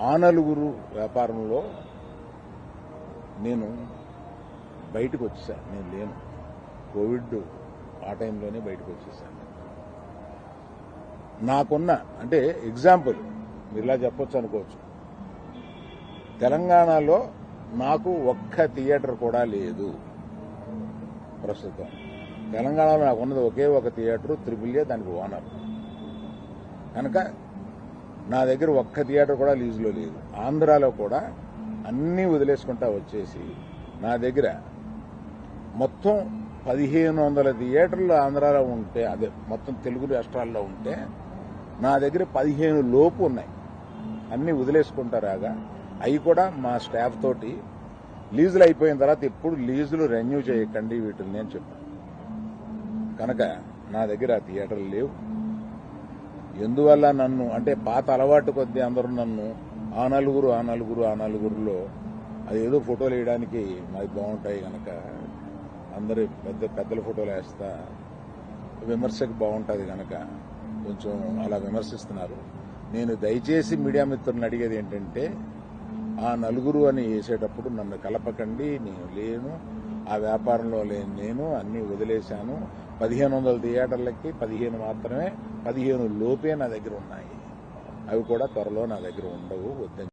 ఆనలుగురు వ్యాపారంలో నేను బయటకు వచ్చేసాను నేను లేను. కోవిడ్ ఆ టైంలోనే బయటకు వచ్చేసాను నాకున్న అంటే ఎగ్జాంపుల్ మీరు ఇలా చెప్పొచ్చు అనుకోవచ్చు. తెలంగాణలో నాకు ఒక్క థియేటర్ కూడా లేదు ప్రస్తుతం. తెలంగాణలో నాకు ఉన్నది ఒకే ఒక థియేటర్ త్రిపుల్ ఏ దానికి ఓనర్. కనుక నా దగ్గర ఒక్క థియేటర్ కూడా లీజులో లేదు. ఆంధ్రాలో కూడా అన్నీ వదిలేసుకుంటా వచ్చేసి నా దగ్గర మొత్తం పదిహేను వందల థియేటర్లు ఆంధ్రాలో ఉంటే అదే మొత్తం తెలుగు రాష్ట్రాల్లో ఉంటే నా దగ్గర పదిహేను లోపు ఉన్నాయి. అన్నీ వదిలేసుకుంటారాగా అవి కూడా మా స్టాఫ్ తోటి లీజులు అయిపోయిన తర్వాత ఎప్పుడు లీజులు రెన్యూ చేయకండి వీటిని నేను చెప్పాను. కనుక నా దగ్గర ఆ థియేటర్లు లేవు. ఎందువల్ల నన్ను అంటే పాత అలవాటు కొద్దీ అందరూ నన్ను ఆ నలుగురు ఆ నలుగురు ఆ నలుగురులో అది ఏదో ఫోటోలు వేయడానికి మాది బాగుంటాయి కనుక అందరి పెద్ద పెద్దల ఫోటోలు వేస్తా విమర్శకు బాగుంటుంది కనుక కొంచెం అలా విమర్శిస్తున్నారు. నేను దయచేసి మీడియా మిత్రులను అడిగేది ఏంటంటే ఆ నలుగురు అని వేసేటప్పుడు నన్ను కలపకండి నేను లేను ఆ వ్యాపారంలో లేని నేను అన్ని వదిలేశాను. పదిహేను వందల థియేటర్లకి పదిహేను మాత్రమే పదిహేను లోపే నా దగ్గర ఉన్నాయి. అవి కూడా త్వరలో నా దగ్గర ఉండవు వద్దని